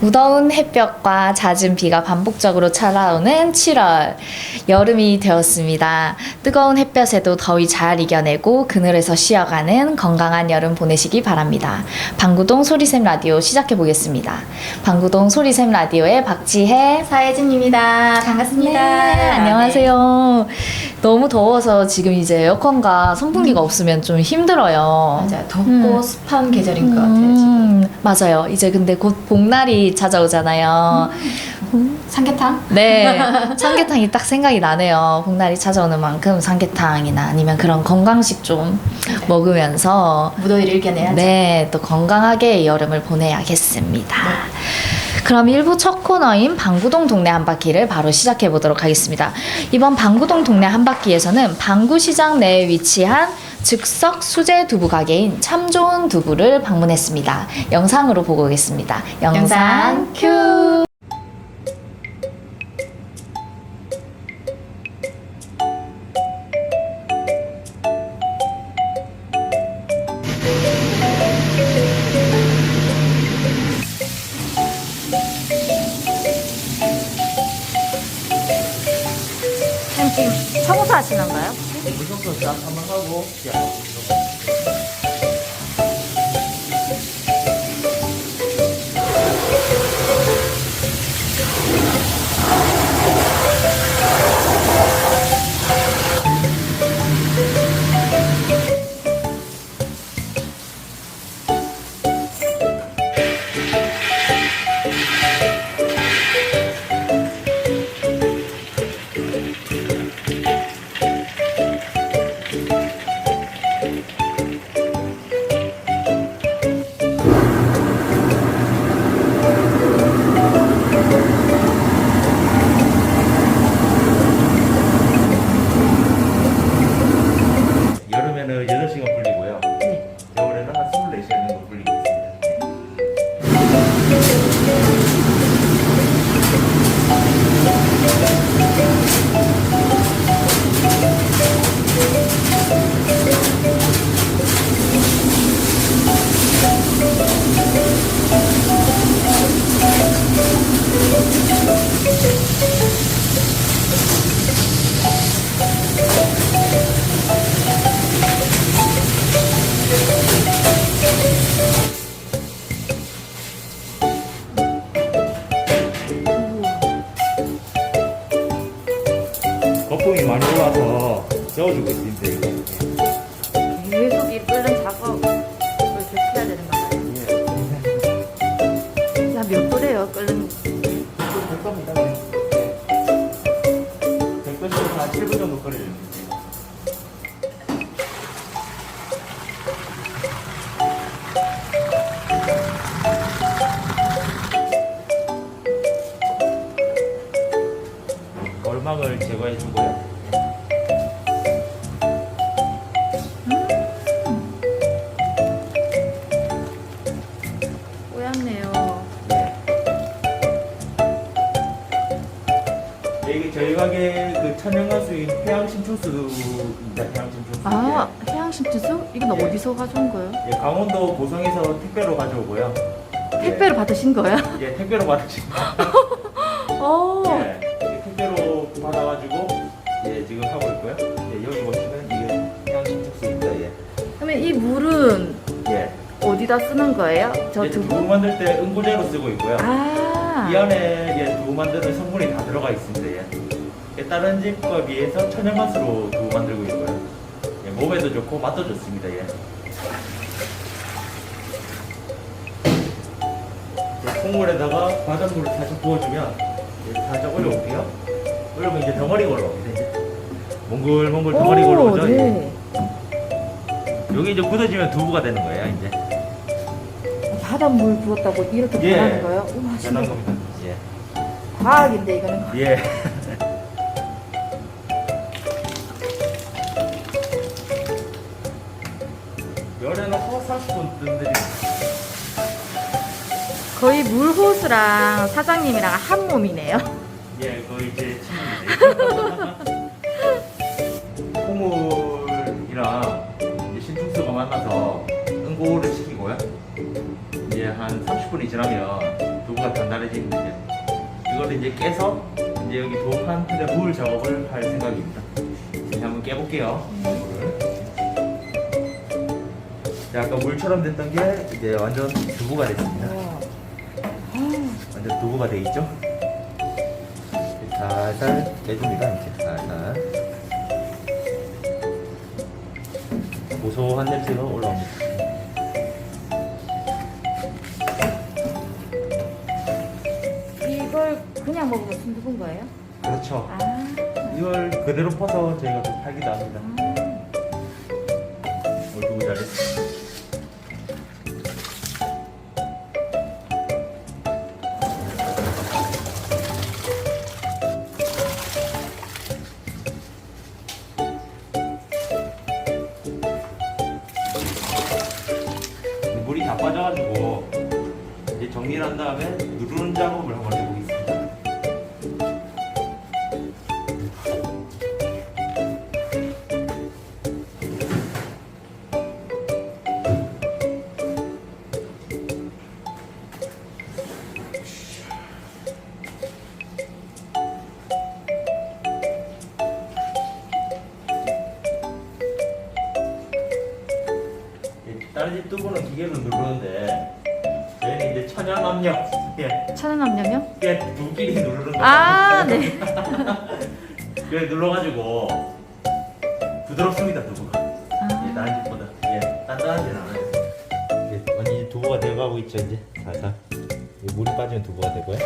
무더운 햇볕과 잦은 비가 반복적으로 찾아오는 7월. 여름이 되었습니다. 뜨거운 햇볕에도 더위 잘 이겨내고 그늘에서 쉬어가는 건강한 여름 보내시기 바랍니다. 방구동 소리샘 라디오 시작해 보겠습니다. 방구동 소리샘 라디오의 박지혜, 사혜진입니다. 반갑습니다. 네, 안녕하세요. 너무 더워서 지금 이제 에어컨과 선풍기가 없으면 좀 힘들어요. 맞아요. 덥고 음. 습한 계절인 것 같아요. 지금. 음, 맞아요. 이제 근데 곧 복날이 찾아오잖아요. 삼계탕? 네, 삼계탕이 딱 생각이 나네요. 복날이 찾아오는 만큼 삼계탕이나 아니면 그런 건강식 좀 먹으면서 무더위를 이겨내야죠. 네, 또 건강하게 여름을 보내야겠습니다. 그럼 1부 첫 코너인 방구동 동네 한 바퀴를 바로 시작해 보도록 하겠습니다. 이번 방구동 동네 한 바퀴에서는 방구시장 내에 위치한 즉석 수제 두부 가게인 참 좋은 두부를 방문했습니다. 영상으로 보고 오겠습니다. 영상 큐! 거요? 물청소 딱 한번 하고 야, 어디서 가져온 거예요? 예, 강원도 고성에서 택배로 가져오고요. 택배로 받으신 거예요? 예, 예, 택배로 받으신 거. 오. 예, 이게 택배로 받아가지고 예 지금 하고 있고요. 예, 여기 보시면 이게 해양심초수입니다. 예. 그러면 이 물은 예. 어디다 쓰는 거예요? 저 예, 두부 두부? 만들 때 응고제로 쓰고 있고요. 아. 이 안에 예, 두부 만드는 성분이 다 들어가 있습니다. 예. 예, 다른 집과 비해서 천연맛으로 두부 만들고 있고요. 예, 몸에도 좋고 맛도 좋습니다. 예. 예, 콩물에다가 바닷물을 살짝 부어주면 예, 살짝 올려볼게요. 올려면 이제 올라옵니다. 이제. 몽글몽글 올라오죠. 예. 네. 여기 이제 굳어지면 두부가 되는 거예요. 이제 바닷물 부었다고 이렇게 예. 변하는 거예요? 우와, 변한 신기하다. 겁니다. 예. 과학인데 이거는 예. 열에는 허사스푼 뜬들이 거의 물호수랑 사장님이랑 한 몸이네요. 예, 거의 제 친구입니다. 콩물이랑 이제 신축수가 만나서 끓고를 시키고요. 이제 한 30분이 지나면 두부가 단단해지는데 이거를 이제 깨서 이제 여기 두부판 틀에 부을 작업을 할 생각입니다. 이제 한번 깨볼게요. 물을. 자, 아까 물처럼 됐던 게 이제 완전 두부가 됐습니다. 완전 두부가 돼 있죠? 살살 깨줍니다. 이제 살살. 고소한 냄새가 올라옵니다. 이걸 그냥 먹으면 순두부인 거예요? 그렇죠. 아. 이걸 그대로 퍼서 저희가 또 팔기도 합니다. 오늘 두부 잘했어. 누르는데 저희는 이제 천연 압력 예, 천연 압력요? 예, 두끼리 누르는 거. 아, 네. 그래 눌러가지고 부드럽습니다 두부가. 아. 예, 다른 집보다 예, 단단하진 않아요. 예, 완전히 두부가 되어가고 있죠 이제 살살. 이 물이 빠지면 두부가 되고요.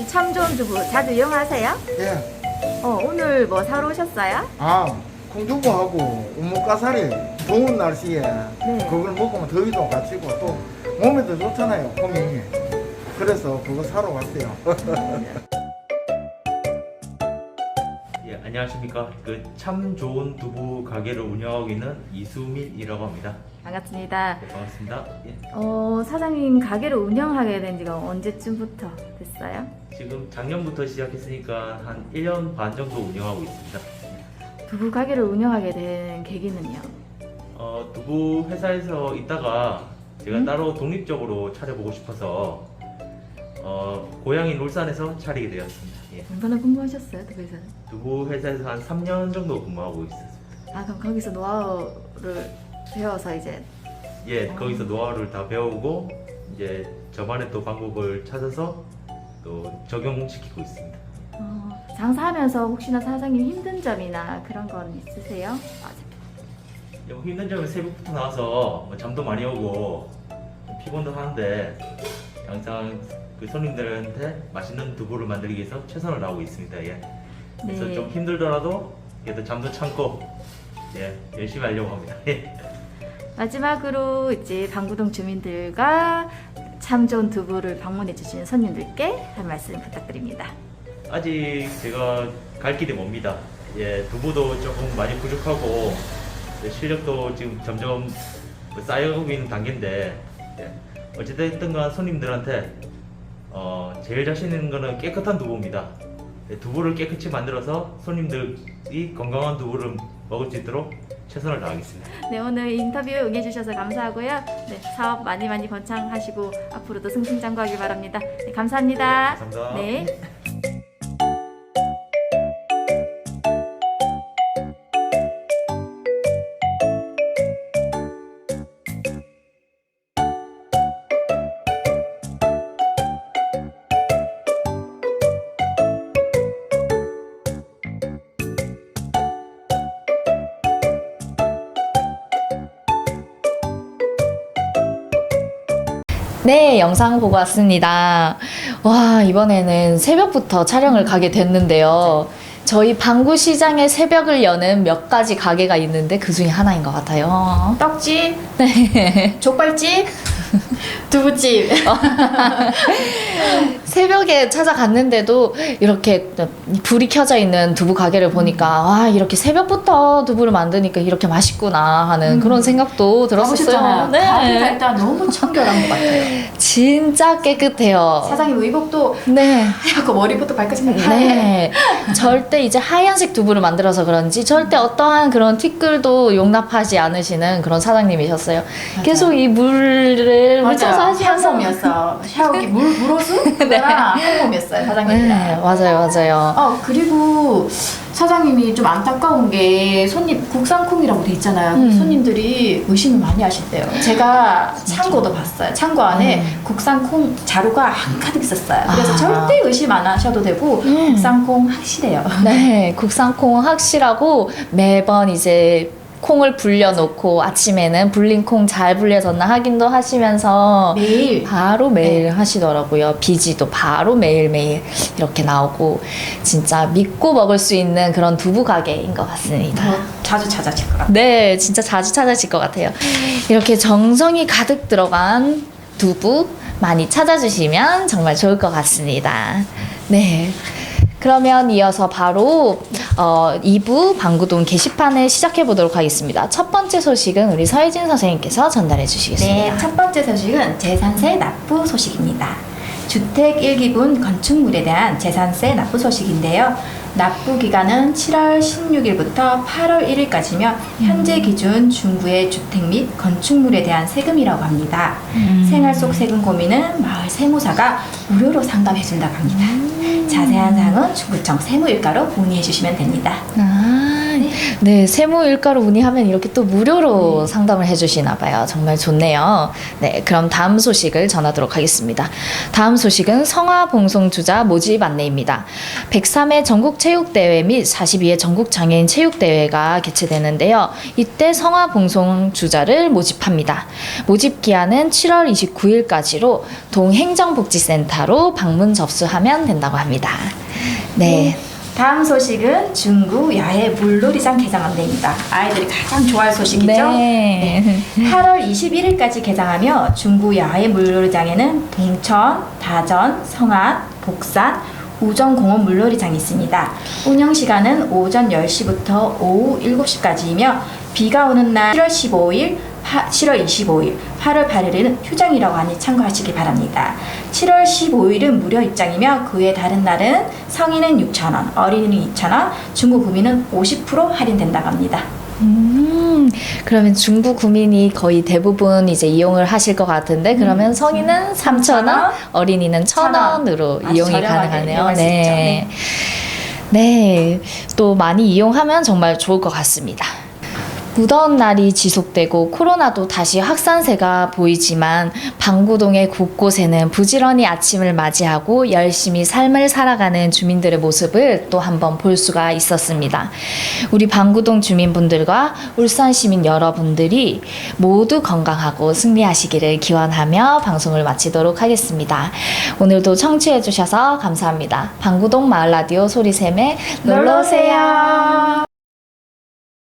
여기 참 좋은 두부 자주 이용하세요? 예. 어, 오늘 뭐 사러 오셨어요? 아, 콩두부하고 우뭇가사리 더운 날씨에 네. 그걸 먹으면 더위도 가지고 또 몸에도 좋잖아요, 콩이. 그래서 그거 사러 왔어요. 예, 안녕하십니까. 그 참 좋은 두부 가게를 운영하고 있는 이수민이라고 합니다. 반갑습니다. 네, 반갑습니다. 예, 어, 사장님 가게를 운영하게 된 지가 언제쯤부터 됐어요? 지금 작년부터 시작했으니까 한 1년 반 정도 운영하고 있습니다. 두부 가게를 운영하게 된 계기는요? 어, 두부 회사에서 있다가 제가 음? 따로 독립적으로 차려보고 싶어서 어, 고향인 울산에서 차리게 되었습니다. 예. 얼마나 공부하셨어요, 두부에서는? 두부 회사에서 한 3년 정도 근무하고 있었습니다. 아, 그럼 거기서 노하우를 배워서 이제 예, 아. 거기서 노하우를 다 배우고 이제 저만의 또 방법을 찾아서 또 적용시키고 있습니다. 어, 장사하면서 혹시나 사장님 힘든 점이나 그런 건 있으세요? 아, 예, 뭐 힘든 점은 새벽부터 나와서 뭐 잠도 많이 오고 피곤도 하는데 항상 그 손님들한테 맛있는 두부를 만들기 위해서 최선을 다하고 있습니다. 예. 그래서 네. 좀 힘들더라도 그래도 잠도 참고 예, 열심히 하려고 합니다. 예. 마지막으로 이제 방구동 주민들과 참 좋은 두부를 방문해 주시는 손님들께 한 말씀 부탁드립니다. 아직 제가 갈 길이 멉니다. 예, 두부도 조금 많이 부족하고 예, 실력도 지금 점점 뭐 쌓여가고 있는 단계인데 예, 어찌됐든간 손님들한테 어, 제일 자신 있는 거는 깨끗한 두부입니다. 예, 두부를 깨끗이 만들어서 손님들이 건강한 두부를 먹을 수 있도록 최선을 다하겠습니다. 네, 오늘 인터뷰 응해주셔서 감사하고요. 네, 사업 많이 많이 번창하시고 앞으로도 승승장구하길 바랍니다. 네, 감사합니다. 감사합니다. 네. 네, 영상 보고 왔습니다. 와, 이번에는 새벽부터 촬영을 가게 됐는데요. 저희 방구 시장의 새벽을 여는 몇 가지 가게가 있는데 그 중에 하나인 것 같아요. 떡집, 네. 족발집, 두부집. 새벽에 찾아갔는데도 이렇게 불이 켜져 있는 두부 가게를 보니까 와 이렇게 새벽부터 두부를 만드니까 이렇게 맛있구나 하는 그런 생각도 들었었어요. 음. 가보셨잖아요. 가게가 일단 너무 청결한 것 같아요. 진짜 깨끗해요. 사장님 의복도 네. 하얗고 머리부터 하얘. 네. 절대 이제 하얀색 두부를 만들어서 그런지 절대 어떠한 그런 티끌도 용납하지 않으시는 그런 사장님이셨어요. 계속 이 물을 묻혀서 하시면서. 향mom이었어. 샤워기 물 물호수 그거랑 향mom이었어요 사장님이랑. 네, 맞아요, 맞아요. 어 그리고 사장님이 좀 안타까운 게 손님 국산콩이라고 돼 있잖아요. 음. 손님들이 의심을 많이 하셨대요. 제가 창고도 봤어요. 창고 안에 음. 국산콩 자루가 한가득 있었어요. 그래서 아. 절대 의심 안 하셔도 되고 음. 국산콩 확실해요. 네, 국산콩 확실하고 매번 이제 콩을 불려놓고 아침에는 불린 콩 잘 불려졌나 확인도 하시면서 매일 바로 매일 하시더라고요. 비지도 바로 매일매일 이렇게 나오고 진짜 믿고 먹을 수 있는 그런 두부 가게인 것 같습니다. 더 자주 찾아질 것 같아요. 네, 진짜 자주 찾아질 것 같아요. 이렇게 정성이 가득 들어간 두부 많이 찾아주시면 정말 좋을 것 같습니다. 네. 그러면 이어서 바로 어, 2부 방구동 게시판을 시작해 보도록 하겠습니다. 첫 번째 소식은 우리 서혜진 선생님께서 전달해 주시겠습니다. 네, 첫 번째 소식은 재산세 납부 소식입니다. 주택 1기분 건축물에 대한 재산세 납부 소식인데요. 납부 기간은 7월 16일부터 8월 1일까지며 현재 기준 중구의 주택 및 건축물에 대한 세금이라고 합니다. 생활 속 세금 고민은 마을 세무사가 무료로 상담해 준다고 합니다. 자세한 사항은 중구청 세무일가로 문의해 주시면 됩니다. 아, 네, 세무 일가로 문의하면 이렇게 또 무료로 상담을 해주시나 봐요. 정말 좋네요. 네, 그럼 다음 소식을 전하도록 하겠습니다. 다음 소식은 성화봉송주자 모집 안내입니다. 103회 전국체육대회 및 42회 전국장애인 체육대회가 개최되는데요. 이때 성화봉송주자를 모집합니다. 모집 기한은 7월 29일까지로 동행정복지센터로 방문 접수하면 된다고 합니다. 네. 다음 소식은 중구 야외 물놀이장 개장 안내입니다. 아이들이 가장 좋아할 소식이죠. 네. 8월 21일까지 개장하며 중구 야외 물놀이장에는 동천, 다전, 성안, 복산, 우정공원 물놀이장이 있습니다. 운영 시간은 오전 10시부터 오후 7시까지이며 비가 오는 날 7월 15일, 7월 25일, 8월 8일에는 휴장이라고 하니 참고하시기 바랍니다. 7월 15일은 무료 입장이며 그 외 다른 날은 성인은 6,000원, 어린이는 2,000원, 중고 구민은 50% 할인된다고 합니다. 음, 그러면 중부 구민이 거의 대부분 이제 이용을 하실 것 같은데 그러면 성인은 3,000원, 어린이는 1,000원으로 아주 이용이 가능하네요. 있죠. 네. 네. 또 많이 이용하면 정말 좋을 것 같습니다. 무더운 날이 지속되고 코로나도 다시 확산세가 보이지만 방구동의 곳곳에는 부지런히 아침을 맞이하고 열심히 삶을 살아가는 주민들의 모습을 또 한번 볼 수가 있었습니다. 우리 방구동 주민분들과 울산 시민 여러분들이 모두 건강하고 승리하시기를 기원하며 방송을 마치도록 하겠습니다. 오늘도 청취해 주셔서 감사합니다. 방구동 마을 라디오 소리샘에 놀러 오세요.